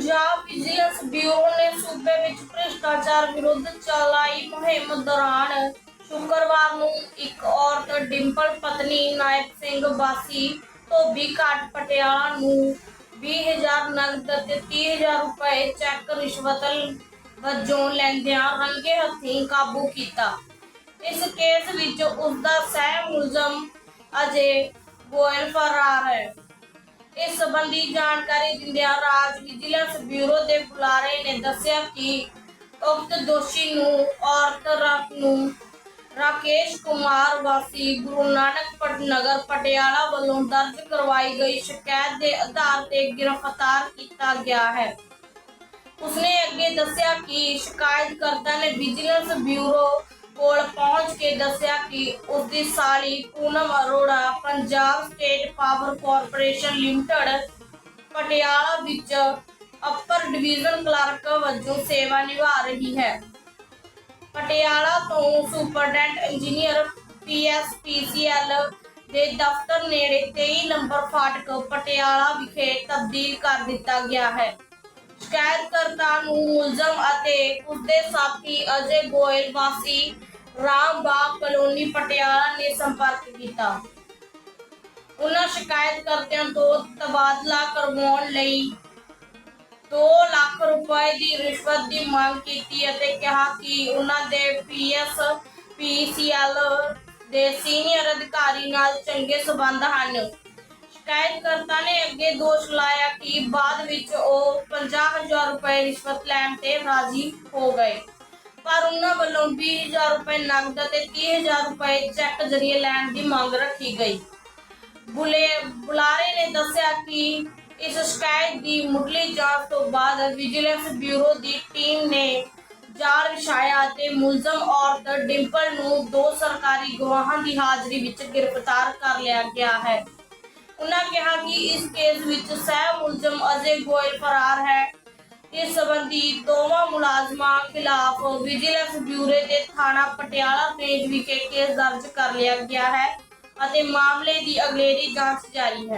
Punjab vigilance bureau ਨੇ ਸੂਬੇ ਵਿੱਚ ਭ੍ਰਿਸ਼ਟਾਚਾਰ ਵਿਰੁੱਧ ਚਲਾਈ ਮੁਹਿੰਮ ਦੌਰਾਨ ਸ਼ੁੱਕਰਵਾਰ ਨੂੰ ਇੱਕ ਔਰਤ, ਡਿੰਪਲ ਪਤਨੀ ਨਾਇਕ ਸਿੰਘ ਵਾਸੀ ਧੋਬੀ ਘਾਟ ਪਟਿਆਲਾ ਨੂੰ 20000 ਨਗਦ ਅਤੇ 30000 ਰੁਪਏ ਚੈੱਕ ਰਿਸ਼ਵਤ ਵਜੋਂ ਲੈਂਦਿਆਂ ਰੰਗੇ ਹੱਥੀਂ ਕਾਬੂ ਕੀਤਾ। ਇਸ ਕੇਸ ਵਿੱਚ ਉਸ ਦਾ ਸਹਿ ਮੁਲਜ਼ਮ ਅਜੇ ਗੋਇਲ ਫਰਾਰ ਹੈ। ਇਸ ਸੰਬੰਧੀ ਜਾਣਕਾਰੀ ਦਿੰਦਿਆਂ ਰਾਜ ਵਿਜੀਲੈਂਸ ਬਿਊਰੋ ਦੇ ਬੁਲਾਰੇ ਨੇ ਦੱਸਿਆ ਕਿ ਉਕਤ ਦੋਸ਼ੀ ਨੂੰ ਔਰਤ ਰਾਤ ਨੂੰ ਰਾਕੇਸ਼ ਕੁਮਾਰ ਵਾਸੀ ਗੁਰੂ ਨਾਨਕ ਪਟ ਨਗਰ ਪਟਿਆਲਾ ਵੱਲੋਂ ਦਰਜ ਕਰਵਾਈ ਗਈ ਸ਼ਿਕਾਇਤ ਦੇ ਆਧਾਰ ਤੇ ਗ੍ਰਿਫਤਾਰ ਕੀਤਾ ਗਿਆ ਹੈ। ਉਸਨੇ ਅੱਗੇ ਦੱਸਿਆ ਕਿ ਸ਼ਿਕਾਇਤਕਰਤਾ ਨੇ ਵਿਜੀਲੈਂਸ ਬਿਊਰੋ ਕੋਲ ਪਹੁੰਚ ਕੇ ਦੱਸਿਆ ਕਿ ਉਸ ਦੀ ਸਾਲੀ Poonam Arora Punjab state power corporation limited, Patiala ਵਿੱਚ ਅਪਰ ਡਿਵੀਜ਼ਨ ਕਲਰਕ ਵਜੋਂ ਸੇਵਾ ਨਿਭਾ ਰਹੀ ਹੈ। ਪਟਿਆਲਾ ਤੋਂ ਸੁਪਰਡੈਂਟ ਇੰਜੀਨੀਅਰ ਪੀਐਸਪੀਸੀਐਲ ਦੇ ਦਫ਼ਤਰ ਨੇੜੇ 23 ਨੰਬਰ ਫਾਟਕ ਪਟਿਆਲਾ ਵਿਖੇ ਤਬਦੀਲ ਕਰ ਦਿੱਤਾ ਗਿਆ ਹੈ। ਸ਼ਿਕਾਇਤਕਰਤਾ ਨੂੰ ਮੁਲਜ਼ਮ ਅਤੇ ਉਸਦੇ ਸਾਥੀ ਅਜੇ ਗੋਇਲ ਵਾਸੀ ਰਾਮ ਬਾਗ ਕਲੋਨੀ ਪਟਿਆਲਾ ਨੇ ਸੰਪਰਕ ਕੀਤਾ। ਉਹਨਾਂ ਸ਼ਿਕਾਇਤਕਰਤਿਆਂ ਤੋਂ ਤਬਾਦਲਾ ਕਰਵਾਉਣ ਲਈ 2 ਲੱਖ ਰੁਪਏ ਦੀ ਰਿਸ਼ਵਤ ਦੀ ਮੰਗ ਕੀਤੀ ਅਤੇ ਕਿਹਾ ਕਿ ਉਹਨਾਂ ਦੇ ਪੀਐਸ, ਪੀਸੀਐਲ ਦੇ ਸੀਨੀਅਰ ਅਧਿਕਾਰੀ ਨਾਲ ਚੰਗੇ ਸਬੰਧ ਹਨ। ਸ਼ਿਕਾਇਤਕਰਤਾ ਨੇ ਅੱਗੇ ਦੋਸ਼ ਲਾਇਆ ਕਿ ਬਾਅਦ ਵਿੱਚ ਉਹ 50000 ਰੁਪਏ ਰਿਸ਼ਵਤ ਲੈਣ ਤੇ ਰਾਜ਼ੀ ਹੋ ਗਏ। ਪਰ ਉਹਨਾਂ ਵੱਲੋਂ 20000 ਰੁਪਏ ਨਕਦ ਅਤੇ 30000 ਰੁਪਏ ਚੈੱਕ ਜ਼ਰੀਏ ਲੈਣ ਦੀ ਮੰਗ ਰੱਖੀ ਗਈ। ਬੁਲੇ, ਬੁਲਾਰੇ ਨੇ ਦੱਸਿਆ ਕਿ ਇਸ ਸ਼ਿਕਾਇਤ ਦੀ ਮੁੱਢਲੀ ਜਾਂਚ ਤੋਂ ਬਾਅਦ ਵਿਜੀਲੈਂਸ ਬਿਊਰੋ ਦੀ ਟੀਮ ਨੇ ਜਾਲ ਵਿਛਾਇਆ ਅਤੇ ਮੁਲਜ਼ਮ ਔਰਤ ਡਿੰਪਲ ਨੂੰ ਦੋ ਸਰਕਾਰੀ ਗਵਾਹਾਂ ਦੀ ਹਾਜ਼ਰੀ ਵਿੱਚ ਗ੍ਰਿਫਤਾਰ ਕਰ ਲਿਆ ਗਿਆ ਹੈ। ਉਹਨਾਂ ਕਿਹਾ ਕਿ ਇਸ ਕੇਸ ਵਿੱਚ ਸਹਿ ਮੁਲਜ਼ਮ ਅਜੇ ਗੋਇਲ ਫਰਾਰ ਹੈ। ਇਸ ਸਬੰਧੀ ਦੋਵਾਂ ਮੁਲਾਜ਼ਮਾਂ ਖਿਲਾਫ ਵਿਜੀਲੈਂਸ ਬਿਊਰੋ ਦੇ ਥਾਣਾ ਪਟਿਆਲਾ ਰੇਂਜ ਵਿਖੇ ਕੇਸ ਦਰਜ ਕਰ ਲਿਆ ਗਿਆ ਹੈ ਅਤੇ ਮਾਮਲੇ ਦੀ ਅਗਲੇਰੀ ਜਾਂਚ ਜਾਰੀ ਹੈ।